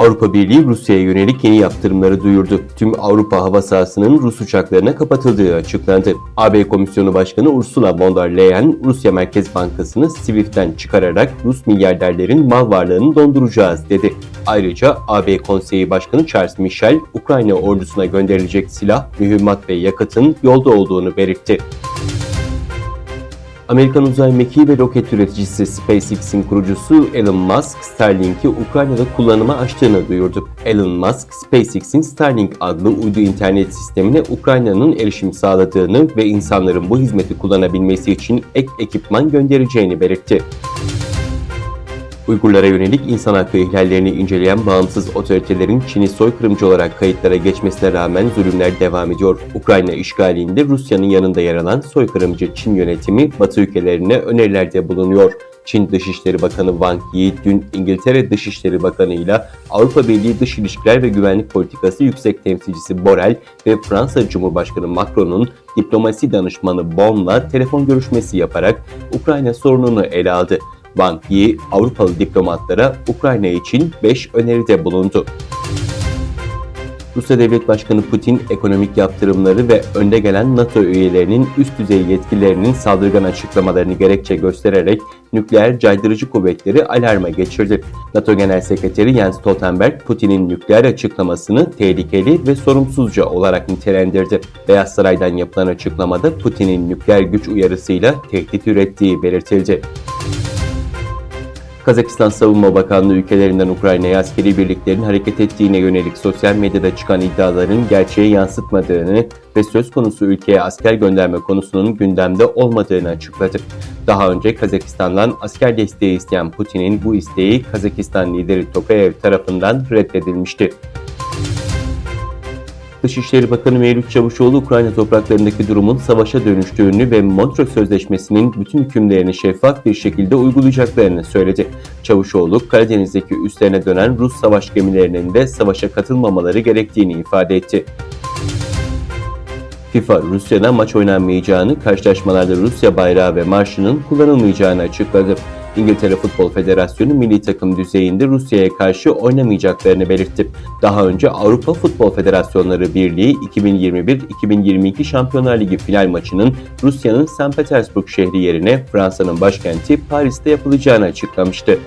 Avrupa Birliği Rusya'ya yönelik yeni yaptırımları duyurdu. Tüm Avrupa hava sahasının Rus uçaklarına kapatıldığı açıklandı. AB Komisyonu Başkanı Ursula von der Leyen, Rusya Merkez Bankası'nı SWIFT'ten çıkararak Rus milyarderlerin mal varlığını donduracağız dedi. Ayrıca AB Konseyi Başkanı Charles Michel, Ukrayna ordusuna gönderilecek silah, mühimmat ve yakıtın yolda olduğunu belirtti. Amerikan uzay mekiği ve roket üreticisi SpaceX'in kurucusu Elon Musk, Starlink'i Ukrayna'da kullanıma açtığını duyurdu. Elon Musk, SpaceX'in Starlink adlı uydu internet sistemine Ukrayna'nın erişim sağladığını ve insanların bu hizmeti kullanabilmesi için ek ekipman göndereceğini belirtti. Uygurlara yönelik insan hakkı ihlallerini inceleyen bağımsız otoritelerin Çin'i soykırımcı olarak kayıtlara geçmesine rağmen zulümler devam ediyor. Ukrayna işgalinde Rusya'nın yanında yer alan soykırımcı Çin yönetimi Batı ülkelerine önerilerde bulunuyor. Çin Dışişleri Bakanı Wang Yi dün İngiltere Dışişleri Bakanı ile Avrupa Birliği Dış İlişkiler ve Güvenlik Politikası Yüksek Temsilcisi Borrell ve Fransa Cumhurbaşkanı Macron'un diplomasi danışmanı Bonn'la telefon görüşmesi yaparak Ukrayna sorununu ele aldı. Wang Yi, Avrupalı diplomatlara Ukrayna için 5 öneride bulundu. Rusya Devlet Başkanı Putin ekonomik yaptırımları ve önde gelen NATO üyelerinin üst düzey yetkililerinin saldırgan açıklamalarını gerekçe göstererek nükleer caydırıcı kuvvetleri alarma geçirdi. NATO Genel Sekreteri Jens Stoltenberg, Putin'in nükleer açıklamasını tehlikeli ve sorumsuzca olarak nitelendirdi. Beyaz Saray'dan yapılan açıklamada Putin'in nükleer güç uyarısıyla tehdit ürettiği belirtildi. Kazakistan Savunma Bakanlığı ülkelerinden Ukrayna'ya askeri birliklerin hareket ettiğine yönelik sosyal medyada çıkan iddiaların gerçeği yansıtmadığını ve söz konusu ülkeye asker gönderme konusunun gündemde olmadığını açıkladı. Daha önce Kazakistan'dan asker desteği isteyen Putin'in bu isteği Kazakistan lideri Tokayev tarafından reddedilmişti. Dışişleri Bakanı Mevlüt Çavuşoğlu Ukrayna topraklarındaki durumun savaşa dönüştüğünü ve Montreux Sözleşmesi'nin bütün hükümlerini şeffaf bir şekilde uygulayacaklarını söyledi. Çavuşoğlu, Karadeniz'deki üstlerine dönen Rus savaş gemilerinin de savaşa katılmamaları gerektiğini ifade etti. FIFA, Rusya'da maç oynanmayacağını, karşılaşmalarda Rusya bayrağı ve marşının kullanılmayacağını açıkladı. İngiltere Futbol Federasyonu milli takım düzeyinde Rusya'ya karşı oynamayacaklarını belirtti. Daha önce Avrupa Futbol Federasyonları Birliği 2021-2022 Şampiyonlar Ligi final maçının Rusya'nın St. Petersburg şehri yerine Fransa'nın başkenti Paris'te yapılacağını açıklamıştı.